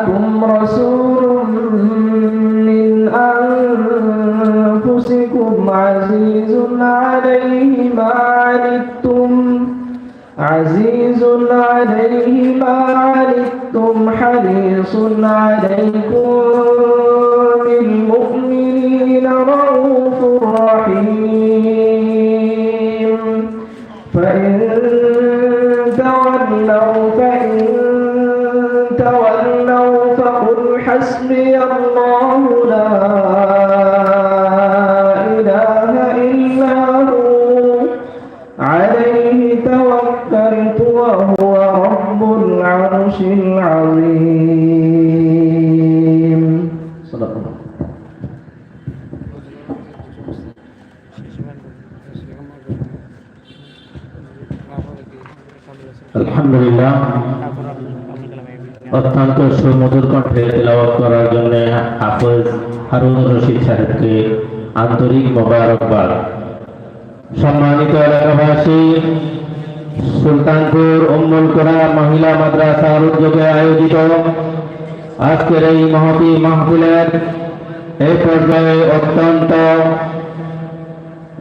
جاءكم رسول من أنفسكم عزيز عليه ما عنتم عزيز عليه ما عنتم حريص عليكم بالمؤمنين رؤوف رحيم. فإن تولوا فإن تولوا حسبي الله আলহামদুলিল্লাহ। অত্যন্ত সুমধুর কণ্ঠে তেলাওয়াত করার জন্য হাফেজ হারুন রশিদ সাহেবকে আন্তরিক মোবারকবাদ। সম্মানিত এলাকাবাসী, সুলতানপুর উম্মুল কোরা মহিলা মাদ্রাসার উদ্যোগে আয়োজিত আজকের এই মহতি মাহফিলের এই পর্যায়ে অত্যন্ত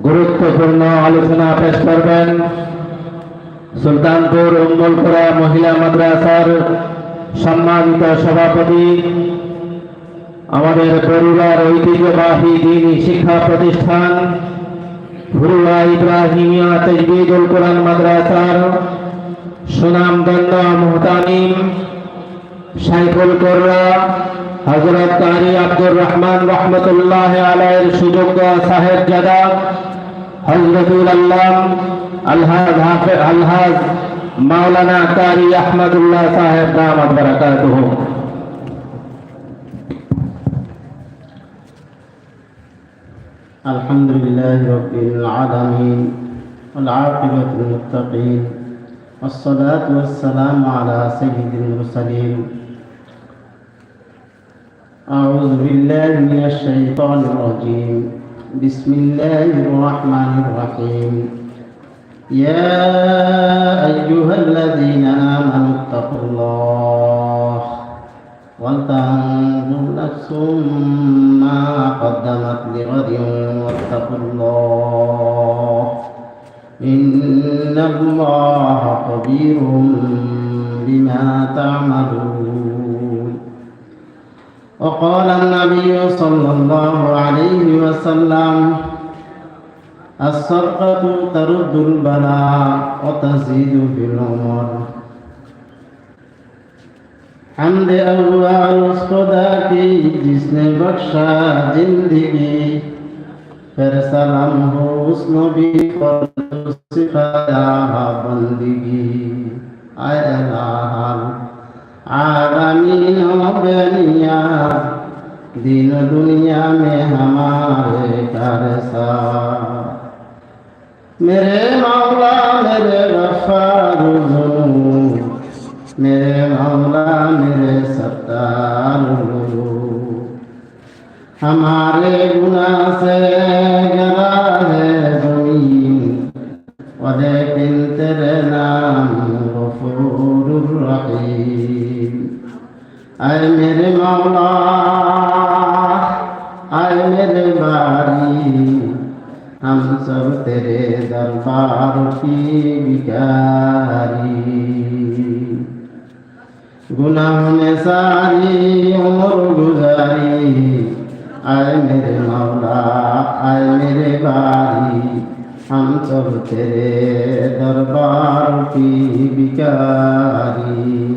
গুরুত্বপূর্ণ আলোচনা পেশ করবেন সুলতানপুর উম্মলপুরা মহিলা মাদ্রাসার সম্মানিত সভাপতি, আমাদের পরিবার ঐতিহ্যবাহী দিনী শিক্ষা প্রতিষ্ঠান, হুরুয়া ইব্রাহিমিয়া তজবিদুল কোরআন মাদ্রাসার সুনামগঞ্জ মুহতামিম সাইফুল কোর্রা হজরত কারি আব্দুর রহমান রহমতুল্লাহ আলাইয়ের সুযোগ্য সাহেব حجرة إلى الله الهاز الهاز مولانا قاري أحمد الله صاحب دامت بركاته الحمد لله رب العالمين والعاقبة للمتقين والصلاة والسلام على سيد المرسلين أعوذ بالله من الشيطان الرجيم بسم الله الرحمن الرحيم. يا أيها الذين آمنوا اتقوا الله ولتنظر نفس ما قدمت لغد واتقوا الله. إن الله خبير بما تعملون. وقال النبي صلى الله عليه وسلم السرقة ترد البلاء وتزيد في العمر حمد اول خدا کی جس نے بخشا زندگی پھر سلام ہو اس نبی پر سکھایا بندگی اے الہی आलमीन बनिया दिन दुनिया में हमारे घर सा मेरे मौला मेरे गफ्फार जुनून मेरे मौला मेरे सत्तार हमारे गुनाह से गरा है जमीन और लेकिन तेरे नाम गफूर रहीम आए मेरे मौला आए मेरे बारी। हम सब तेरे दरबार की भिखारी गुनाह में सारी उम्र गुजारी। आए मेरे मौला आए मेरे बारी। हम सब तेरे दरबार की बिकारी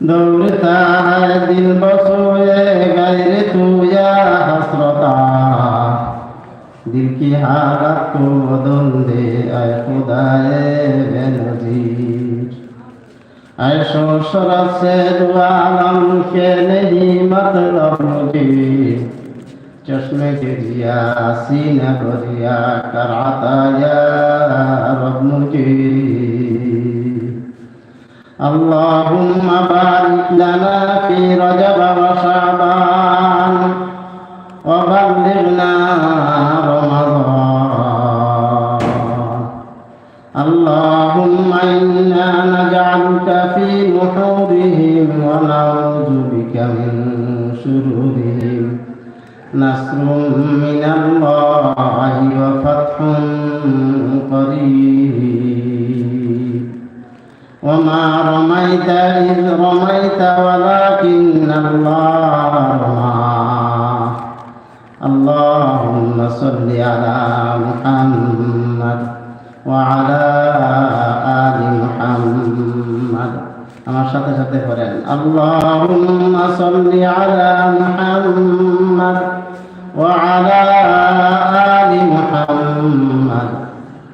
दौड़ता है दिल बसोए गैर तू या हसरता दिल की हालत को बदल दे आए खुदाए बेनजीर ऐशो शरत से दुआलम के नहीं मतलब मुझे चश्मे के दिया सीना को दिया कराता या रब मुझे اللهم بارك لنا في رجب وشعبان وبلغنا رمضان اللهم إنا نجعلك نجعلك في نحورهم ونعوذ بك من شرورهم نصر من الله وفتح قريب وما رميت إذ رميت ولكن الله رمى اللهم صل على محمد وعلى آل محمد আমার সাথে সাথে পড়েন اللهم صل على محمد وعلى آل محمد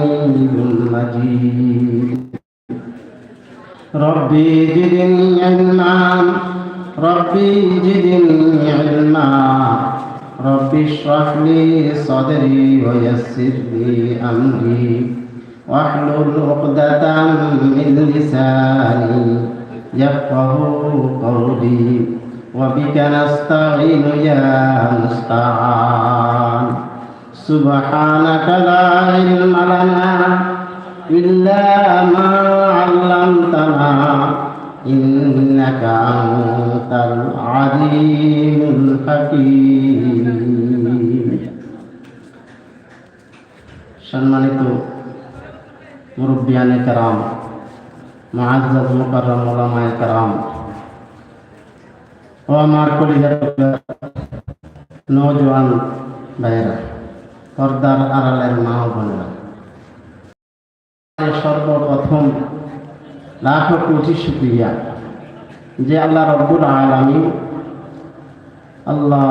حميد مجيد ربي زدني علما ربي زدني علما ربي اشرح لي صدري ويسر لي أمري واحلل عقدة من لساني يفقه قولي وبك نستعين يا مستعان سبحانك لا علم لنا إلا ما علمتنا إنك أنت العليم الحكيم সম্মানিত মুরব্বিয়ানে কারাম মহাজ্জাদ মুকাররম ওলামায়ে কারাম ও আমার কলিজার নওজোয়ান ভাইয়েরা পর্দার আড়ালের মা বোনেরা সর্বপ্রথম লাখো কোটি শুক্রিয়া যে আল্লাহ রব্বুল আলমী আল্লাহ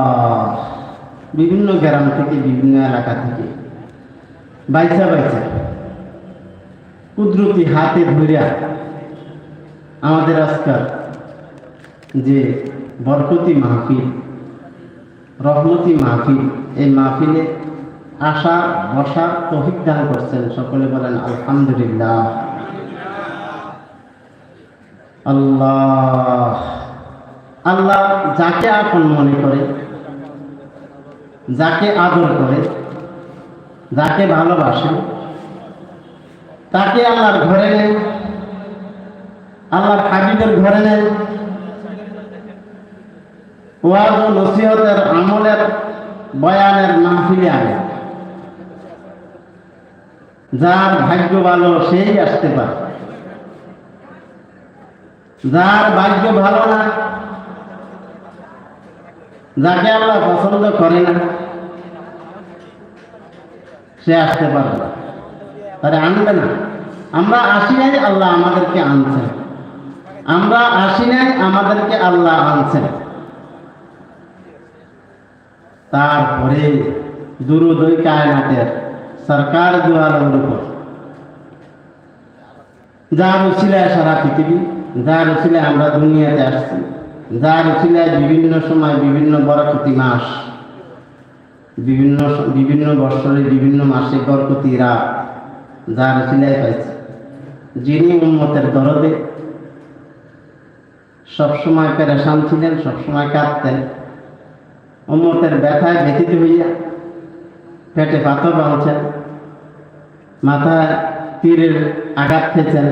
বিভিন্ন গ্রাম থেকে বিভিন্ন এলাকা থেকে বাইচা বাইচা কুদরতি হাতে ধরিয়া আমাদের আজকাল যে বরকতি মাহফিল, রহমতি মাহফিল, এই মাহফিলে আসা বসা তৌফিক দান করছেন সকলে বলেন আলহামদুলিল্লাহ। আল্লাহ। আল্লাহ যাকে আপন মনে করে, যাকে আদর করে, যাকে ভালোবাসেন তাকে আল্লাহর ঘরে নেন আল্লাহর হাবিবের ঘরে নেন ওয়াজ ও নসিহতের আমলের, বয়ানের মাহফিলে আনে। যার ভাগ্য ভালো, সেই আসতে পারে। যার ভাগ্য ভালো না, যাকে আল্লাহ পছন্দ করে না, সে আসতে পারবে না। তাহলে আনবে না। আমরা আসি নাই, আল্লাহ আমাদেরকে আনছেন। আমরা আসি নাই, আমাদেরকে আল্লাহ আনছেন। তারপরে দুরুদই কায়নাতের সরকার দুয়ারের উপর যার সারা পৃথিবী, যার উচিলায় আমরা দুনিয়াতে আসছি, যার উচিলায় বিভিন্ন সময় বিভিন্ন বরকতি মাস, বিভিন্ন বিভিন্ন বৎসরে বিভিন্ন মাসে বরকতি রাত যার উচিলায় পাইছে। যিনি উন্মতের দরদে সবসময় পেরেশান ছিলেন, সবসময় কাঁদতেন, উম্মতের ব্যথায় ব্যথিত হইয়া পেটে পাথর বাঁধছেন মাথায় তীরের আঘাত খেয়েছেন।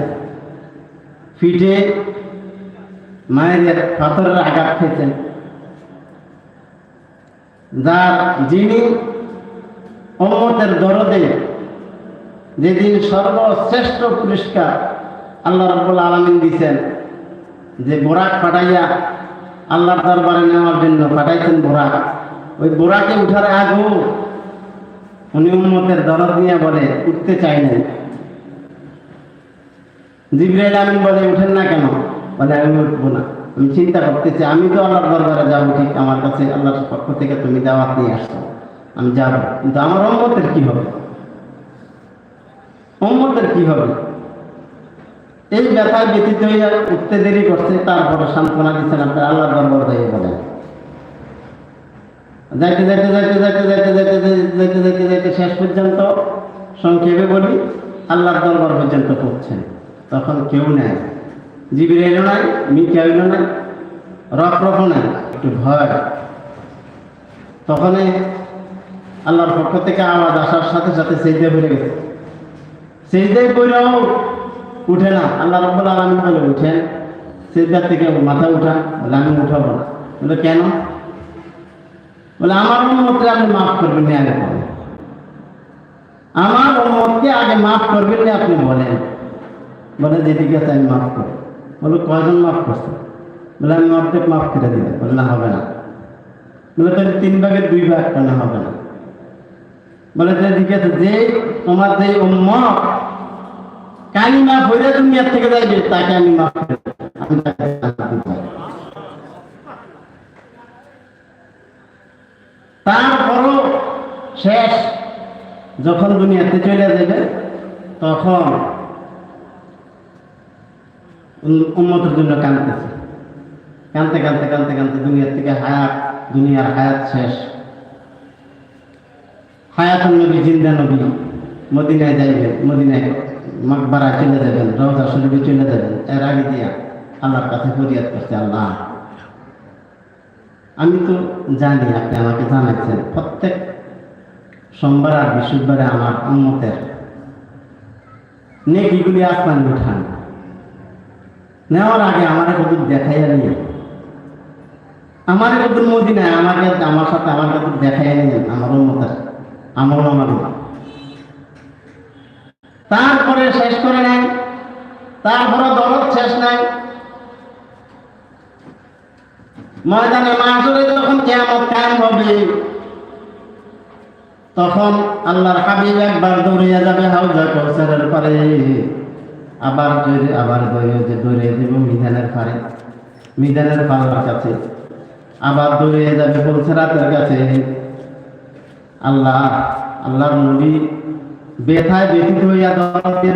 পিঠে মায়ের পাথরের আঘাত খেয়েছেন। যার যিনি উম্মতের দরদে যেদিন সর্বশ্রেষ্ঠ পুরস্কার আল্লাহ রব্বুল আলমিন দিছেন, যে বোরাক পাঠাইয়া আল্লাহর দরবারে নেওয়ার জন্য পাঠাইছেন বোরাক। ওই বোরাকে উঠার আগেও উনি উন্মতের দরদ নিয়ে বলে, উঠতে চাইলেন জিব্রাইল আমিন বলে, উঠেন না কেন? বলে, আমি উঠবো না। আমি চিন্তা করতেছি, আমি তো আল্লাহর দরবারে যাব, ঠিক আমার কাছে আল্লাহর পক্ষ থেকে তুমি দাওয়াত নিয়ে আসছো। আমি যাব। কিন্তু আমার উন্মতের কি হবে? উম্মতের কি হবে? এই ব্যথায় ব্যতীত হইয়া উঠতে দেরি করছে, তারপরে সান্ত্বনা দিচ্ছেন আপনার আল্লাহ দরবার যাই বলেন। যাইতে যাইতে যাইতে যাইতে যাইতে যাইতে যাইতে যাইতে যাইতে শেষ পর্যন্ত সংক্ষেপে বলি, আল্লাহর দরবার পর্যন্ত পৌঁছেন। তখন কেউ নেয় জিবির এলো নাই মিকা এলো নাই রফ রফ নাই, একটু ভয়। তখনই আল্লাহর পক্ষ থেকে আওয়াজ আসার সাথে সাথে সেজদা বেড়ে গেছে। সেজদায় কইরাও উঠে না। আল্লাহ রব্বুল আলামিন বলে, উঠেন। সেজদার থেকে মাথা উঠা। বলে, আমি উঠাবো না। কেন? বলে, আমার উন্মতকে আপনি মাফ করবেন না আগে বলেন আমার উন্মতকে আগে মাফ করবেন না আপনি বলেন। বলে আছে, আমি মাফ করি বলে, কয়জন মাফ করছে বলে, আমি অর্ধেক মাফ করে দিলাম। বলে, না, হবে না। বলে, তাহলে তিন ভাগের দুই ভাগ কেন হবে না? বলে যে আছে, যে তোমার যে উম্মত কালিমা ভরে দুনিয়ার থেকে যাইবে, তাকে আমি মাফ করে। আমি তাকে জান্নাত দিব। তারপরও শেষ। যখন দুনিয়াতে চলে যাবে, তখন উম্মতের জন্য কাঁদতেছে। কানতে কানতে কানতে কানতে দুনিয়ার থেকে হায়াত, দুনিয়ার হায়াত শেষ। হায়াতুল নবী, জিন্দা নবী, মদিনায় যাইবেন, মদিনায় মাকবারা চলে যাবেন, রওজা শরীফে চলে যাবেন। এর আগে দিয়া আল্লাহর কাছে ফরিয়াদ করছে, আল্লাহ। আমি তো জানি আপনি আমাকে জানাচ্ছেন প্রত্যেক সোমবার আর বৃহস্পতিবারে আমার উন্মতের নেকিগুলি আসমান উঠান। নেওয়ার আগে আমার কত দেখাইয়া নিয়ে আমার কত মদিনায়, আমাকে আমার সাথে আমার কত দেখাইয়া নিয়ে আমার উন্মতের আমল আমার তারপরে শেষ করে নেয় তারপরে দরদ শেষ নাই ময়দানে মাসুরে যখন কেমন কায়েম হবে, তখন আল্লাহর হাবিব একবার দৌড়িয়ে যাবে হাউজা কৌসারের পারে। আবার আবার দৌড়ে যে দৌড়িয়ে দেব মিজানের পারে, মিজানের পাল্লার কাছে। আবার দৌড়িয়ে যাবে বলছে কাছে। আল্লাহ, আল্লাহর নবী বেথায় ব্যতীত হইয়া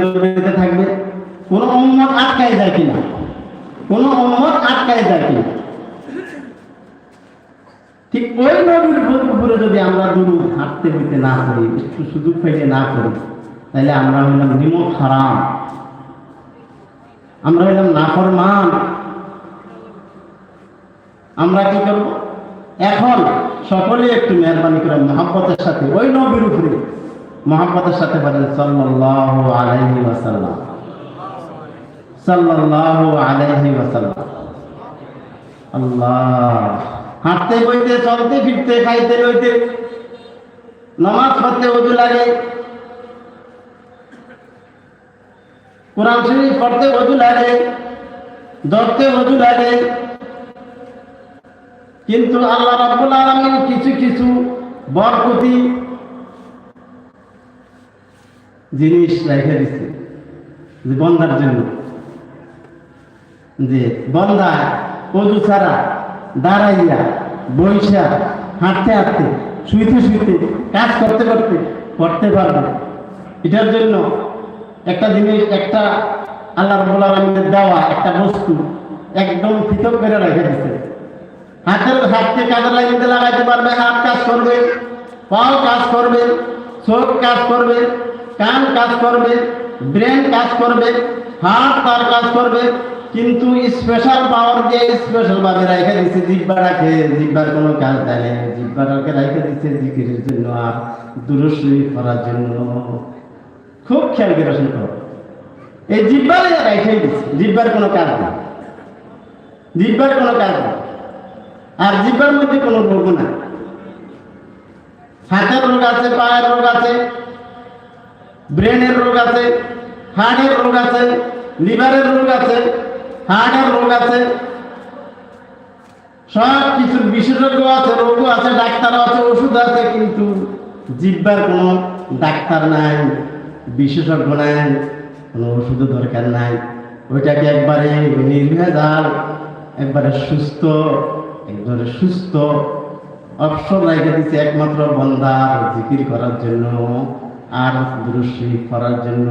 দৌড়াতে থাকবে। কোনো উম্মত আটকায় যায় কিনা? কোনো উম্মত আটকায় যায় কিনা? ঠিক ওই নবীর উপরে যদি আমরা দুরু হাঁটতে হইতে না করি একটু সুযোগ পাইলে না করি তাহলে আমরা হইলাম নিমক হারাম। আমরা হইলাম নাফরমান। আমরা কি করব? এখন সকলে একটু মেহরবানি করে মহাব্বতের সাথে, ওই নবীর উপরে মহাব্বতের সাথে বলেন সাল্লাল্লাহু আলাইহি ওয়াসাল্লাম। সাল্লাল্লাহু আলাইহি ওয়াসাল্লাম। আল্লাহ। হাঁটতে বইতে, চলতে, ফিরতে, খাইতে, লইতে, নমাজ পড়তে ওজু লাগে। কোরআন শরীফ পড়তে ওজু লাগে ধরতে ওজু লাগে। কিন্তু আল্লাহ রাব্বুল আলামিন কিছু কিছু বরকতি জিনিস রেখে দিচ্ছে বন্দার জন্য। যে বন্দা অজু ছাড়া দাঁড়াইয়া বৈশা হাঁটতে হাঁটতে, শুইতে শুইতে, কাজ করতে করতে করতে পারবে। এটার জন্য একটা জিনিস, একটা আল্লাহ রব্বুল আলমিনের দেওয়া একটা বস্তু একদম পৃথক করে রেখে দিচ্ছে হাতের হাতকে কাজে লাগিয়ে লাগাইতে পারবে, হাত কাজ করবে, পাও কাজ করবে, চোখ কাজ করবে, কান কাজ করবে, ব্রেন কাজ করবে, হাত তার কাজ করবে কিন্তু স্পেশাল পাওয়ার দিয়ে স্পেশাল ভাবে রেখে দিচ্ছে জিব্বাটাকে জিব্বার কোনো কাজ দেয় না জিব্বাটাকে রেখে দিচ্ছে জিকিরের জন্য আর দূরশ্রী করার জন্য। খুব খেয়াল করে শুনতে এই জিব্বার রেখেই দিচ্ছে জিব্বার কোনো কাজ নেই। জিব্বার কোনো কাজ নেই। আর জিব্বার মধ্যে কোনো রোগ না হাতের রোগ আছে, পায়ের রোগ আছে, ব্রেনের রোগ আছে হার্টের রোগ আছে, লিভারের রোগ আছে হার্টের রোগ আছে, সব কিছুর বিশেষজ্ঞ আছে, রোগও আছে ডাক্তার আছে, ওষুধ আছে, কিন্তু জিব্বার কোনো ডাক্তার নাই, বিশেষজ্ঞ নাই, কোনো ওষুধের দরকার নাই। ওইটাকে একবারে নির্ভেজাল, একবারে সুস্থ একবারে সুস্থ। অবসর রেখে দিচ্ছে একমাত্র বন্দার জিকির করার জন্য, আর দুরুদ শরীফ পড়ার জন্য।